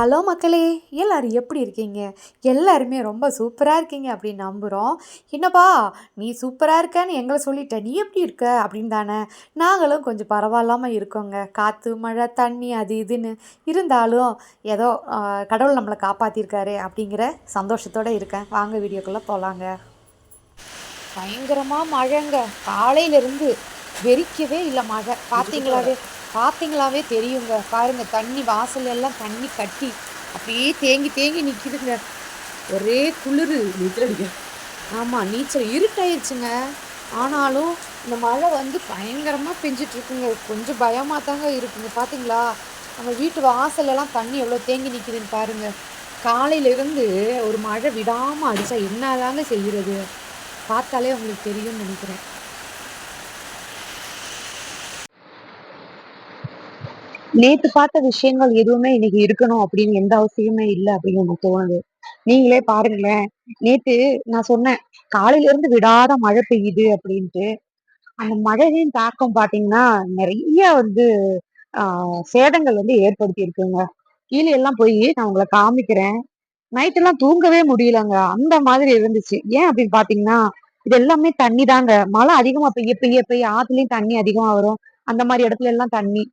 Hello மக்களே எல்லாரும் எப்படி இருக்கீங்க? எல்லாருமே ரொம்ப சூப்பராக இருக்கீங்க அப்படின்னு நம்புகிறோம் என்னப்பா நீ சூப்பராக இருக்கன்னு எங்களை சொல்லிட்ட நீ எப்படி இருக்க? அப்படின்னு தானே. நாங்களும் கொஞ்சம் பரவாயில்லாமல் இருக்கோங்க. காற்று மழை தண்ணி அது இதுன்னு. இருந்தாலும் ஏதோ கடவுள் நம்மளை காப்பாற்றிருக்காரு அப்படிங்கிற சந்தோஷத்தோடு இருக்கேன். வாங்க வீடியோக்குள்ளே போகலாங்க பயங்கரமாக மழைங்க. காலையிலேருந்து வெறிக்கவே இல்லை மழை. பார்த்தீங்களாவே பார்த்தீங்களாவே தெரியுங்க. பாருங்க தண்ணி வாசல் எல்லாம் தண்ணி கட்டி அப்படியே தேங்கி தேங்கி நிற்கிதுங்க ஒரே குளிர் நீச்சல் அடிக்க ஆமாம் நீச்சல் இருட்டாயிருச்சுங்க. ஆனாலும் இந்த மழை வந்து பயங்கரமாக பெஞ்சிட்ருக்குங்க. கொஞ்சம் பயமாக தாங்க இருக்குங்க. பார்த்தீங்களா நம்ம வீட்டு வாசலெல்லாம் தண்ணி எவ்வளோ தேங்கி நிற்கிதுன்னு பாருங்க. காலையிலேருந்து ஒரு மழை விடாமல் அடித்தா என்ன தாங்க செய்கிறது பார்த்தாலே உங்களுக்கு தெரியும்னு நினைக்கிறேன். நேத்து பார்த்த விஷயங்கள் எதுவுமே இன்னைக்கு இருக்கணும் அப்படின்னு எந்த அவசியமே இல்லை அப்படின்னு எனக்கு தோணுது. நீங்களே பாருங்களேன். நேத்து நான் சொன்னேன் காலையில இருந்து விடாத மழை பெய்யுது அப்படின்ட்டு. அந்த மழையின் தாக்கம் பாத்தீங்கன்னா நிறைய வந்து ஆஹ் சேதங்கள் வந்து ஏற்படுத்தி இருக்குங்க. கீழே எல்லாம் போய் நான் உங்களை காமிக்கிறேன். நைட் எல்லாம் தூங்கவே முடியலங்க. அந்த மாதிரி இருந்துச்சு. ஏன் அப்படின்னு பாத்தீங்கன்னா இது எல்லாமே தண்ணி தாங்க. மழை அதிகமா பெய்ய பெய்ய பெய்ய ஆத்துலயும் தண்ணி அதிகமா வரும். அந்த மாதிரி இடத்துல எல்லாம் தண்ணி.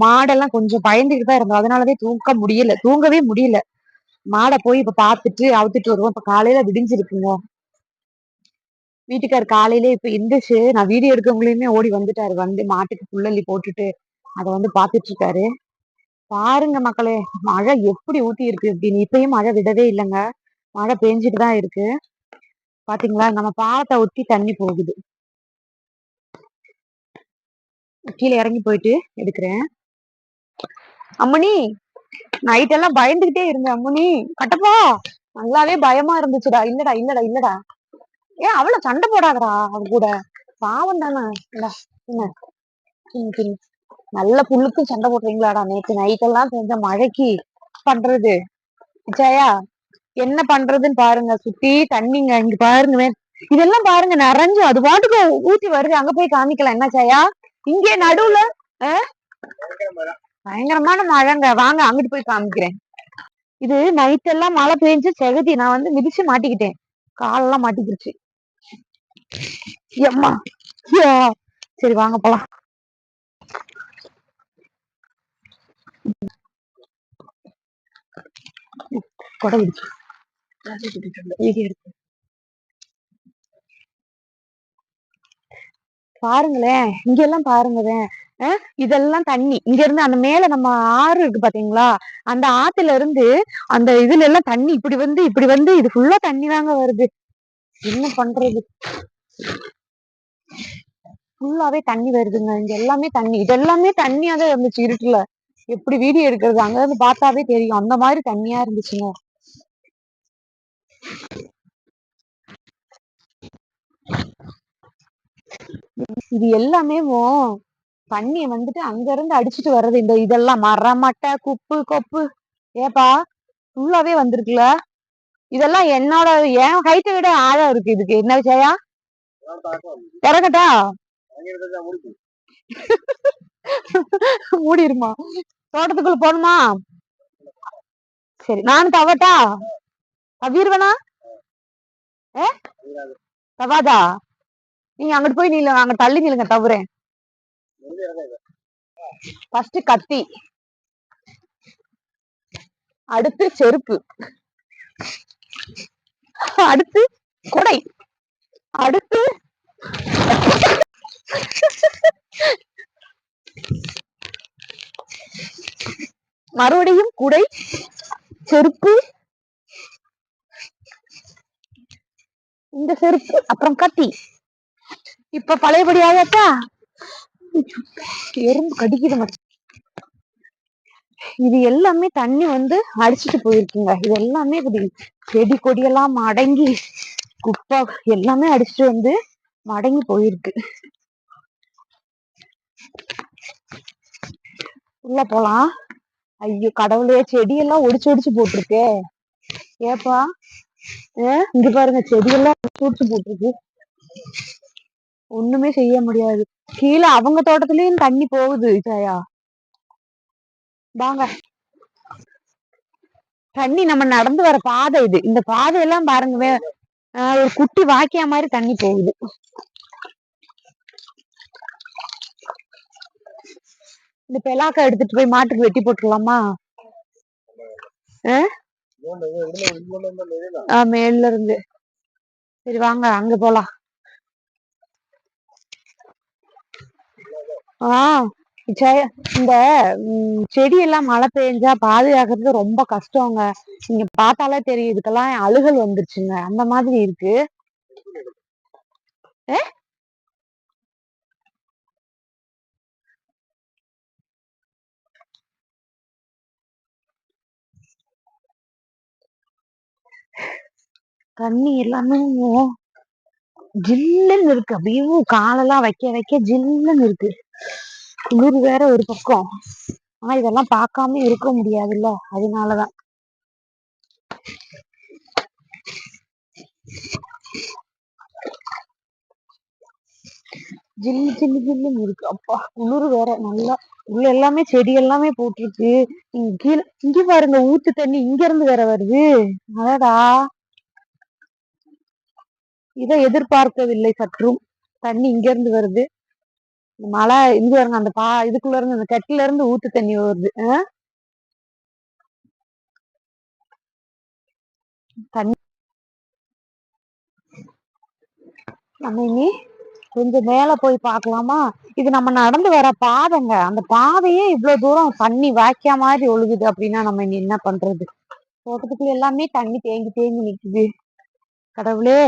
மாடெல்லாம் கொஞ்சம் பயந்துட்டு தான் இருந்தோம். அதனாலவே தூங்க முடியல. தூங்கவே முடியல. மாடை போய் இப்ப பாத்துட்டு அவுத்துட்டு வருவோம். இப்ப காலையில விடிஞ்சிருக்குங்க. வீட்டுக்கார் காலையில இப்ப எந்திரிச்சு நான் வீடியோ எடுக்கவங்களையுமே ஓடி வந்துட்டாரு. வந்து மாட்டுக்கு புள்ளல்லி போட்டுட்டு அதை வந்து பாத்துட்டு இருக்காரு பாருங்க மக்களே மழை எப்படி ஊத்தி இருக்கு அப்படின்னு இப்பயும் மழை விடவே இல்லைங்க. மழை பெஞ்சிட்டு தான் இருக்கு. பாத்தீங்களா? நம்ம பாலத்தை ஒட்டி தண்ணி போகுது. கீழே இறங்கி போயிட்டு எடுக்கிறேன். அம்மணி நைட் எல்லாம் பயந்துகிட்டே இருந்தேன் அம்மணி கட்டப்பா நல்லாவே பயமா இருந்துச்சுடா. இல்லடா இல்லடா இல்லடா. ஏன் அவ்வளவு சண்டை போடாதடா அவ கூட? பாவம் தானே. என்ன நல்ல புல்லுக்கும் சண்டை போடுறீங்களாடா நேத்து நைட் எல்லாம் செஞ்ச மழைக்கு. பண்றது? ஜயா என்ன பண்றதுன்னு பாருங்க. சுத்தி தண்ணிங்க இங்க பாருங்க இதெல்லாம் பாருங்க நிறைஞ்சு அது பாட்டுக்கு ஊத்தி வருது. அங்க போய் காமிக்கலாம். என்ன ஜயா? இங்கே நடுவுல? பயங்கரமான மழைங்க. வாங்க அங்கிட்டு போய் காமிக்கிறேன். இது நைட் எல்லாம் மழை பெஞ்சு செகதி நான் வந்து மிதிச்சு மாட்டிக்கிட்டேன். காலெல்லாம் மாட்டிக்கிருச்சு எம்மா. சரி வாங்க போலாம். கொடை பிடிச்சு வீடியோ எடுத்து பாருங்களேன் இங்க எல்லாம் பாருங்களேன் இதெல்லாம் தண்ணி. இங்க இருந்து அந்த மேல நம்ம ஆறு இருக்கு பாத்தீங்களா? அந்த ஆத்துல இருந்து அந்த இதுல எல்லாம் தண்ணி இப்படி வந்து இப்படி வந்து இது ஃபுல்லா தண்ணி தாங்க வருது. என்ன பண்றது? ஃபுல்லாவே தண்ணி வருதுங்க. இங்க எல்லாமே தண்ணி. இது எல்லாமே தண்ணியா தான் இருந்துச்சு இருட்டுல. எப்படி வீடியோ எடுக்கிறது? அங்க இருந்து பார்த்தாவே தெரியும். அந்த மாதிரி தண்ணியா இருந்துச்சுங்க. இது எல்லாமே தண்ணி வந்துட்டு அங்க இருந்து அடிச்சிட்டு வர்றது இந்த இதெல்லாம். மரமட்டை குப்பு கொப்பு. ஏப்பா ஃபுல்லாவே வந்திருக்குல்ல? இதெல்லாம் என்னோட என் ஹைட்டை விட ஆழம் இருக்கு இதுக்கு. என்ன விஷயா இறங்கட்டா மூடிருமா? தோட்டத்துக்குள்ள போகணுமா? சரி நானும் தவட்டா? தவிர்வனா? ஏ? தவாதா? நீங்க அங்கிட்டு போய் நீங்க அங்க தள்ளி நில்லுங்க தவறேன் ஃபர்ஸ்ட் கத்தி. அடுத்து செருப்பு. அடுத்து குடை. அடுத்து மறுபடியும் குடை செருப்பு. இந்த செருப்பு அப்புறம் கத்தி. இப்ப பழையபடி ஆயாச்சா எறும்பு கடிக்குது மச்சான். இது எல்லாமே தண்ணி வந்து அடிச்சிட்டு போயிருக்குங்க. இது எல்லாமே இப்படி செடி கொடியெல்லாம் மடங்கி குப்பா எல்லாமே அடிச்சிட்டு வந்து மடங்கி போயிருக்கு. உள்ள போலாம். ஐயோ கடவுளே செடியெல்லாம் ஒடிச்சு ஒடிச்சு போட்டிருக்கே. ஏப்பா? ஏ இங்க பாருங்க செடியெல்லாம் ஒடிச்சு ஒடிச்சு போட்டிருக்கு. ஒண்ணுமே செய்ய முடியாது. கீழே அவங்க தோட்டத்துலயும் தண்ணி போகுது ஜெயா. வாங்க. தண்ணி நம்ம நடந்து வர பாதை இது. இந்த பாதையெல்லாம் பாருங்க வே- ஆஹ் ஒரு குட்டி வாக்கியா மாதிரி தண்ணி போகுது. இந்த பெலாக்கா எடுத்துட்டு போய் மாட்டுக்கு வெட்டி போட்டுடலாமா மேல இருந்து. சரி வாங்க அங்க போலாம். ஆஹ் ஜெய இந்த உம் செடி எல்லாம் மழை பெஞ்சா பாதுகாக்கிறது ரொம்ப கஷ்டங்க. நீங்க பார்த்தாலே தெரியும் இதுக்கெல்லாம் அழுகல் வந்துருச்சுங்க. அந்த மாதிரி இருக்கு. ஏ? தண்ணி எல்லாமே ஜில்லுன்னு இருக்கு. அப்படியே காலெல்லாம் வைக்க வைக்க ஜில்லுன்னு இருக்கு. குளிர் வேற ஒரு பக்கம். ஆனா இதெல்லாம் பார்க்காம இருக்க முடியாதுல்ல. அதனாலதான். ஜில்லு ஜில்லு ஜில்லுன்னு இருக்கு. அப்பா குளிர் வேற நல்லா உள்ள எல்லாமே செடி எல்லாமே போட்டிருக்கு. இங்க கீழே இங்க பாருங்க ஊத்து தண்ணி இங்க இருந்து வேற வருது. அடடா. இதை எதிர்பார்க்கவில்லை சற்றும். தண்ணி இங்க இருந்து வருது. மழை இங்க இருங்க அந்த பா இதுக்குள்ள இருந்து அந்த கட்டில இருந்து ஊத்து தண்ணி வருது தண்ணி நம்ம இனி கொஞ்சம் மேல போய் பார்க்கலாமா? இது நம்ம நடந்து வர பாதைங்க. அந்த பாதையே இவ்வளவு தூரம் தண்ணி வாய்க்கா மாதிரி ஒழுகுது அப்படின்னா நம்ம இனி என்ன பண்றது? தோட்டத்துக்குள்ள எல்லாமே தண்ணி தேங்கி தேங்கி நிக்குது. கடவுளே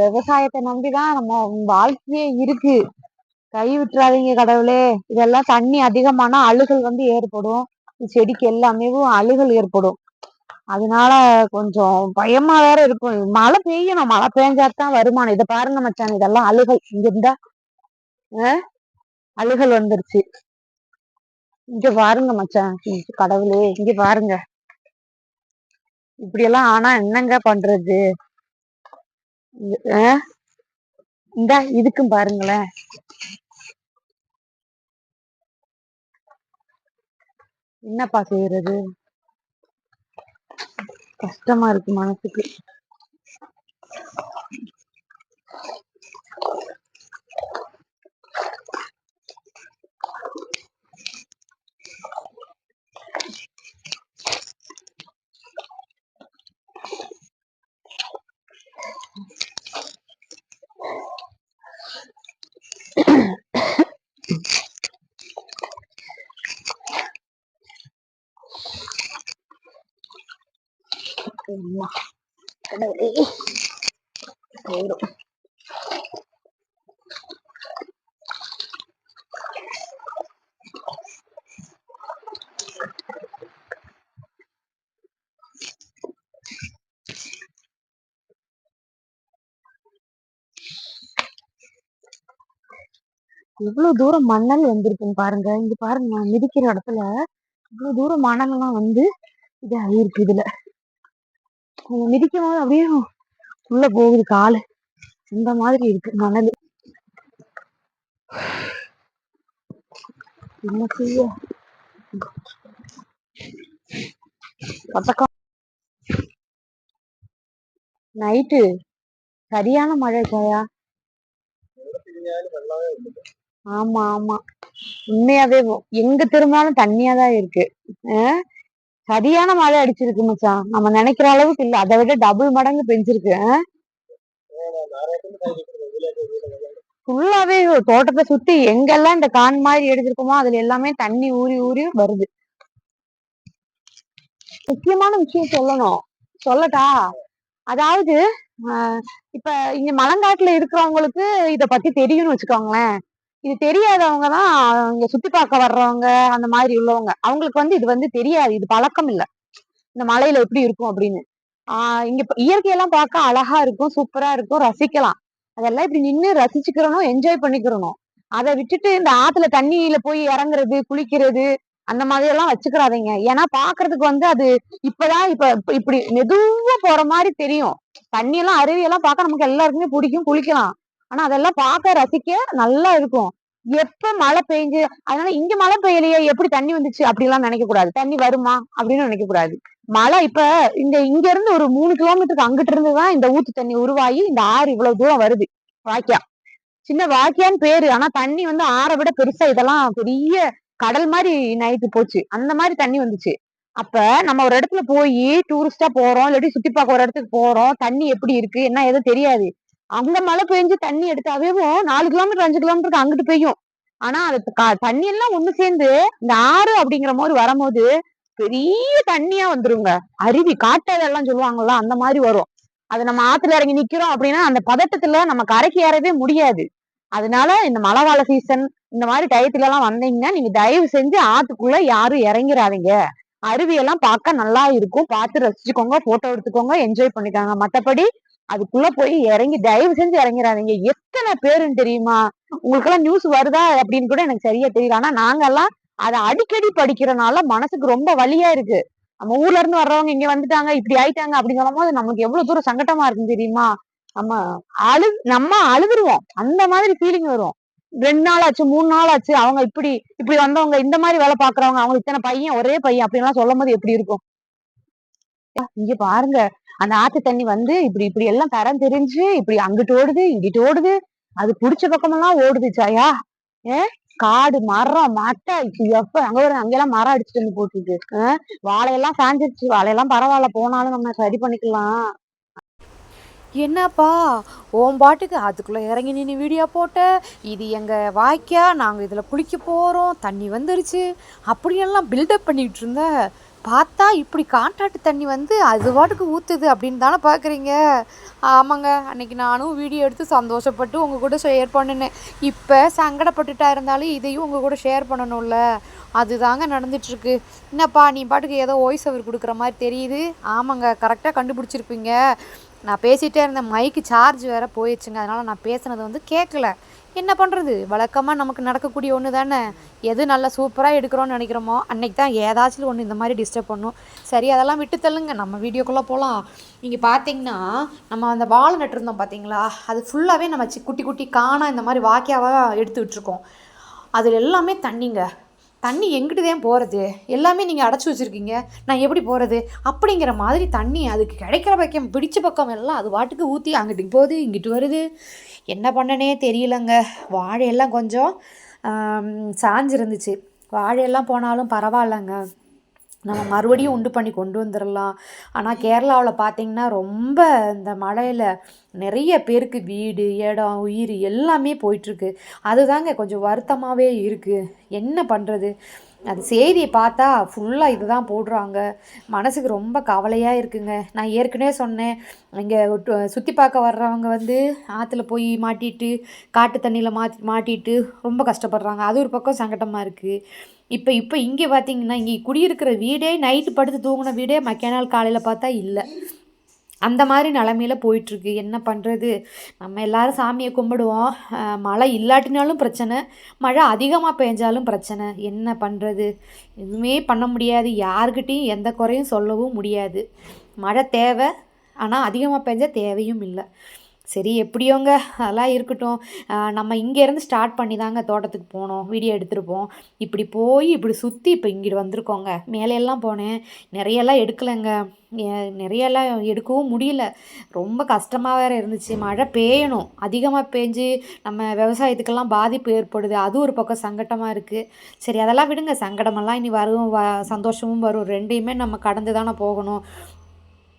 விவசாயத்தை நம்பிதான் நம்ம வாழ்க்கையே இருக்கு. கை விட்டுறாதீங்க கடவுளே. இதெல்லாம் தண்ணி அதிகமானா அழுகல் வந்து ஏற்படும். செடிக்கு எல்லாமே அழுகல் ஏற்படும். அதனால கொஞ்சம் பயமா வேற இருக்கும். மழை பெய்யணும். மழை பெஞ்சாதான் வருமானம். இதை பாருங்க மச்சான். இதெல்லாம் அழுகல். இங்க இருந்தா அழுகல் வந்துருச்சு. இங்க பாருங்க மச்சான். கடவுளே. இங்க பாருங்க. இப்படி எல்லாம் ஆனா என்னங்க பண்றது? இந்த இந்தா இதுக்கும் பாருங்களேன். என்னப்பா செய்யறது கஷ்டமா இருக்கு மனசுக்கு. கடவுளே போயிடும் இவ்வளவு தூரம் மணல் வந்திருக்குன்னு பாருங்க. இங்க பாருங்க நான் மிதிக்கிற இடத்துல இவ்வளவு தூரம் மணல் எல்லாம் வந்து இது இதுல. மிதிக்கும் போது அப்படியே உள்ள போகுது காலு. இந்த மாதிரி இருக்கு மணல் என்ன செய்ய? பத்தக்கம். நைட்டு சரியான மழை ஜெயா ஆமா ஆமா. உண்மையாவே எங்க திரும்பினாலும் தண்ணியாதான் இருக்கு. ஆஹ் சரியான மழை அடிச்சிருக்கு மச்சான் நம்ம நினைக்கிற அளவுக்கு இல்ல. அதை விட டபுள் மடங்கு பெஞ்சிருக்கு. ஃபுல்லாவே தோட்டத்தை சுத்தி எங்கெல்லாம் இந்த கான் மாதிரி எடுத்திருக்கோமோ அதுல எல்லாமே தண்ணி ஊறி ஊறி வருது. முக்கியமான விஷயம் சொல்லணும். சொல்லட்டா? அதாவது ஆஹ் இப்ப இங்க மலங்காட்டுல இருக்கிறவங்களுக்கு இத பத்தி தெரியும்னு வச்சுக்கோங்களேன். இது தெரியாதவங்க தான் இங்க சுத்தி பார்க்க வர்றவங்க அந்த மாதிரி உள்ளவங்க. அவங்களுக்கு வந்து இது வந்து தெரியாது இது பழக்கம் இல்ல. இந்த மலையில எப்படி இருக்கும் அப்படின்னு. ஆஹ் இங்க இயற்கையெல்லாம் பார்க்க அழகா இருக்கும் சூப்பரா இருக்கும் ரசிக்கலாம். அதெல்லாம் இப்படி நின்னு ரசிச்சுக்கிறனும் என்ஜாய் பண்ணிக்கிறணும். அதை விட்டுட்டு இந்த ஆத்துல தண்ணியில போய் இறங்குறது குளிக்கிறது அந்த மாதிரி எல்லாம் வச்சுக்கிறாதீங்க. ஏன்னா பாக்குறதுக்கு வந்து அது இப்பதான் இப்ப இப்ப இப்படி மெதுவா போற மாதிரி தெரியும். தண்ணி எல்லாம் அருவி எல்லாம் பார்க்க நமக்கு எல்லாருக்குமே பிடிக்கும் குளிக்கலாம். ஆனா அதெல்லாம் பார்க்க ரசிக்க நல்லா இருக்கும். எப்ப மழை பெய்ஞ்சு அதனால இங்க மழை பெய்யலையே எப்படி தண்ணி வந்துச்சு? அப்படிலாம் நினைக்க கூடாது. தண்ணி வருமா? அப்படின்னு நினைக்க கூடாது. மழை இப்ப இந்த இங்க இருந்து ஒரு மூணு கிலோமீட்டருக்கு அங்கிட்டு இருந்துதான் இந்த ஊத்து தண்ணி உருவாகி இந்த ஆறு இவ்வளவு தூரம் வருது. வாக்கியா சின்ன வாக்கியான்னு பேரு. ஆனா தண்ணி வந்து ஆறை விட பெருசா இதெல்லாம் பெரிய கடல் மாதிரி நைட்டு போச்சு. அந்த மாதிரி தண்ணி வந்துச்சு. அப்ப நம்ம ஒரு இடத்துல போய் டூரிஸ்டா போறோம் இல்லாட்டி சுத்தி பார்க்க ஒரு இடத்துக்கு போறோம் தண்ணி எப்படி இருக்கு? என்ன எதுவும் தெரியாது. அங்க மழை பெஞ்சு தண்ணி எடுத்தாவேவும் நாலு கிலோமீட்டர் அஞ்சு கிலோமீட்டருக்கு அங்கிட்டு பெய்யும். ஆனா அது தண்ணி எல்லாம் ஒண்ணு சேர்ந்து இந்த ஆறு அப்படிங்கிற மாதிரி வரும்போது பெரிய தண்ணியா வந்துருங்க. அருவி காட்டதெல்லாம் சொல்லுவாங்கல்ல அந்த மாதிரி வரும். அது நம்ம ஆத்துல இறங்கி நிக்கிறோம் அப்படின்னா அந்த பதட்டத்துல நம்ம கரைக்கு ஏறவே முடியாது. அதனால இந்த மழை கால சீசன் இந்த மாதிரி டயத்துல எல்லாம் வந்தீங்கன்னா நீங்க தயவு செஞ்சு ஆத்துக்குள்ள யாரும் இறங்கிறாதீங்க அருவியெல்லாம் பார்க்க நல்லா இருக்கும். பார்த்து ரசிச்சுக்கோங்க போட்டோ எடுத்துக்கோங்க என்ஜாய் பண்ணிக்காங்க. மத்தபடி அதுக்குள்ள போய் இறங்கி தயவு செஞ்சு இறங்கிறாதீங்க. எத்தனை பேருன்னு தெரியுமா? உங்களுக்கு எல்லாம் நியூஸ் வருதா அப்படின்னு கூட எனக்கு சரியா தெரியல. ஆனா நாங்கெல்லாம் அதை அடிக்கடி படிக்கிறனால மனசுக்கு ரொம்ப வழியா இருக்கு. நம்ம ஊர்ல இருந்து வர்றவங்க இங்க வந்துட்டாங்க இப்படி ஆயிட்டாங்க அப்படின்னு சொல்லும் போது நமக்கு எவ்வளவு தூரம் சங்கட்டமா இருக்கும் தெரியுமா? நம்ம அழு நம்ம அழுதுருவோம். அந்த மாதிரி ஃபீலிங் வரும். ரெண்டு நாள் ஆச்சு மூணு நாள் ஆச்சு அவங்க இப்படி இப்படி வந்தவங்க இந்த மாதிரி வேலை பாக்குறவங்க அவங்க இத்தனை பையன் ஒரே பையன் அப்படின்லாம் சொல்லும் போது எப்படி இருக்கும்? இங்க பாருங்க அந்த ஆத்து தண்ணி வந்து இப்படி இப்படி எல்லாம் தரம் தெரிஞ்சு இப்படி அங்கிட்டு ஓடுது இங்கிட்டு ஓடுது. அது புடிச்ச பக்கமெல்லாம் ஓடுது சாயா ஏ? காடு மரம் மட்டை. எப்ப? அங்க ஒரு அங்கெல்லாம் மரம் அடிச்சுட்டு வந்து போட்டுருக்கு. வாழையெல்லாம் சாஞ்சிருச்சு. வாழையெல்லாம் பரவாயில்ல போனாலும் நம்ம சரி பண்ணிக்கலாம். என்னப்பா? ஓம் பாட்டுக்கு அதுக்குள்ளே இறங்கி நின்று வீடியோ போட்ட. இது எங்கள் வாய்க்கா? நாங்கள் இதில் குளிக்க போகிறோம் தண்ணி வந்துருச்சு. அப்படியெல்லாம் பில்டப் பண்ணிகிட்டு இருந்த. பார்த்தா இப்படி காட்டாட்டு தண்ணி வந்து அது பாட்டுக்கு ஊற்றுது அப்படின்னு தானே பார்க்குறீங்க? ஆமாங்க அன்னைக்கு நானும் வீடியோ எடுத்து சந்தோஷப்பட்டு உங்கள் கூட ஷேர் பண்ணினேன். இப்போ சங்கடப்பட்டுட்டா இருந்தாலும் இதையும் உங்கள் கூட ஷேர் பண்ணணும்ல. அதுதாங்க நடந்துட்டுருக்கு. என்னப்பா நீ பாட்டுக்கு ஏதோ வாய்ஸ் ஓவர் கொடுக்குற மாதிரி தெரியுது? ஆமாங்க கரெக்டாக கண்டுபிடிச்சிருப்பீங்க. நான் பேசிகிட்டே இருந்தேன் மைக்கு சார்ஜ் வேறு போயிடுச்சுங்க. அதனால் நான் பேசுனது வந்து கேட்கல என்ன பண்ணுறது வழக்கமாக நமக்கு நடக்கக்கூடிய ஒன்று தானே எது நல்லா சூப்பராக எடுக்கிறோன்னு நினைக்கிறோமோ அன்னைக்கு தான் ஏதாச்சும் ஒன்று இந்த மாதிரி டிஸ்டர்ப் பண்ணும். சரி அதெல்லாம் விட்டு தள்ளுங்க. நம்ம வீடியோக்குள்ளே போகலாம் இங்கே பார்த்தீங்கன்னா நம்ம அந்த வாழை நட்டுருந்தோம் பார்த்தீங்களா அது ஃபுல்லாகவே நம்ம சி குட்டி குட்டி காணா இந்த மாதிரி வாக்கியாவாக எடுத்து விட்டுருக்கோம். அதில் எல்லாமே தண்ணிங்க. தண்ணி எங்கிட்டு தான் போகிறது எல்லாமே நீங்கள் அடைச்சி வச்சுருக்கீங்க. நான் எப்படி போகிறது அப்படிங்கிற மாதிரி தண்ணி அதுக்கு கிடைக்கிற பக்கம் பிடிச்ச பக்கம் எல்லாம் அது வாட்டுக்கு ஊற்றி அங்கிட்டு போகுது இங்கிட்டு வருது. என்ன பண்ணனே தெரியலங்க. வாழையெல்லாம் கொஞ்சம் சாஞ்சிருந்துச்சு. வாழையெல்லாம் போனாலும் பரவாயில்லங்க. நம்ம மறுபடியும் உண்டு பண்ணி கொண்டு வந்துடலாம் ஆனால் கேரளாவில் பார்த்தீங்கன்னா ரொம்ப இந்த மழையில் நிறைய பேருக்கு வீடு இடம் உயிர் எல்லாமே போயிட்டுருக்கு. அதுதாங்க கொஞ்சம் வருத்தமாகவே இருக்குது என்ன பண்ணுறது அது செய்தியை பார்த்தா ஃபுல்லாக இதுதான் போடுறாங்க. மனசுக்கு ரொம்ப கவலையாக இருக்குங்க. நான் ஏற்கனவே சொன்னேன் இங்கே சுற்றி பார்க்க வர்றவங்க வந்து ஆற்றுல போய் மாட்டிட்டு காட்டு தண்ணியில் மாட்டி மாட்டிட்டு ரொம்ப கஷ்டப்படுறாங்க. அது ஒரு பக்கம் சங்கடமாக இருக்குது இப்போ இப்போ இங்கே பார்த்தீங்கன்னா இங்கே குடியிருக்கிற வீடே நைட்டு படுத்து தூங்கின வீடே மக்கிய காலையில் பார்த்தா இல்லை. அந்த மாதிரி நிலமையில போயிட்டுருக்கு. என்ன பண்ணுறது நம்ம எல்லாரும் சாமியை கும்பிடுவோம். மழை இல்லாட்டினாலும் பிரச்சனை. மழை அதிகமாக பெஞ்சாலும் பிரச்சனை. என்ன பண்ணுறது எதுவுமே பண்ண முடியாது. யாருக்கிட்டேயும் எந்த குறையும் சொல்லவும் முடியாது. மழை தேவை. ஆனால் அதிகமாக பெஞ்சால் தேவையும் இல்லை. சரி எப்படியோங்க? அதெல்லாம் இருக்கட்டும். நம்ம இங்கேருந்து ஸ்டார்ட் பண்ணி தாங்க தோட்டத்துக்கு போனோம். வீடியோ எடுத்துருப்போம். இப்படி போய் இப்படி சுற்றி இப்போ இங்கிட்டு வந்திருக்கோங்க. மேலையெல்லாம் போனேன். நிறையெல்லாம் எடுக்கலைங்க. நிறையெல்லாம் எடுக்கவும் முடியல. ரொம்ப கஷ்டமாக வேறு இருந்துச்சு. மழை பெய்யணும். அதிகமாக பெஞ்சு நம்ம விவசாயத்துக்கெல்லாம் பாதிப்பு ஏற்படுது. அது ஒரு பக்கம் சங்கடமாக இருக்குது சரி அதெல்லாம் விடுங்க. சங்கடமெல்லாம் இனி வரும். வ சந்தோஷமும் வரும். ரெண்டையுமே நம்ம கடந்து தானே போகணும்.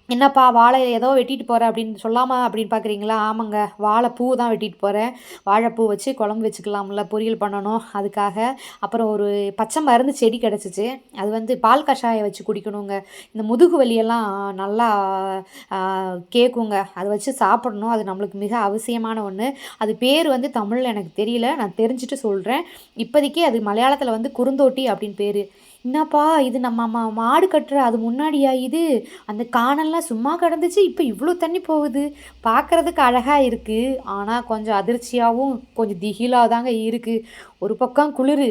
என்னப்பா வாழை ஏதோ வெட்டிட்டு போகிற அப்படின்னு சொல்லாமா அப்படின்னு பார்க்குறீங்களா ஆமாங்க வாழைப்பூ தான் வெட்டிட்டு போகிறேன் வாழைப்பூ வச்சு குழம்பு வச்சுக்கலாம்ல பொரியல் பண்ணணும் அதுக்காக. அப்புறம் ஒரு பச்சை மருந்து செடி கிடச்சிச்சு. அது வந்து பால் கஷாயம் வச்சு குடிக்கணுங்க. இந்த முதுகு வலியெல்லாம் நல்லா கேட்குங்க அதை வச்சு சாப்பிடணும். அது நம்மளுக்கு மிக அவசியமான ஒன்று அது பேர் வந்து தமிழில் எனக்கு தெரியல. நான் தெரிஞ்சுட்டு சொல்கிறேன் இப்போதைக்கு அது மலையாளத்தில் வந்து குறுந்தோட்டி அப்படின்னு பேர். என்னப்பா இது நம்ம மாடு கட்டுற அது முன்னாடியா இது? அந்த காணெல்லாம் சும்மா கிடந்துச்சு இப்போ இவ்வளோ தண்ணி போகுது. பார்க்குறதுக்கு அழகாக இருக்குது ஆனால் கொஞ்சம் அதிர்ச்சியாகவும் கொஞ்சம் திகிலாக தாங்க இருக்குது ஒரு பக்கம் குளிர்.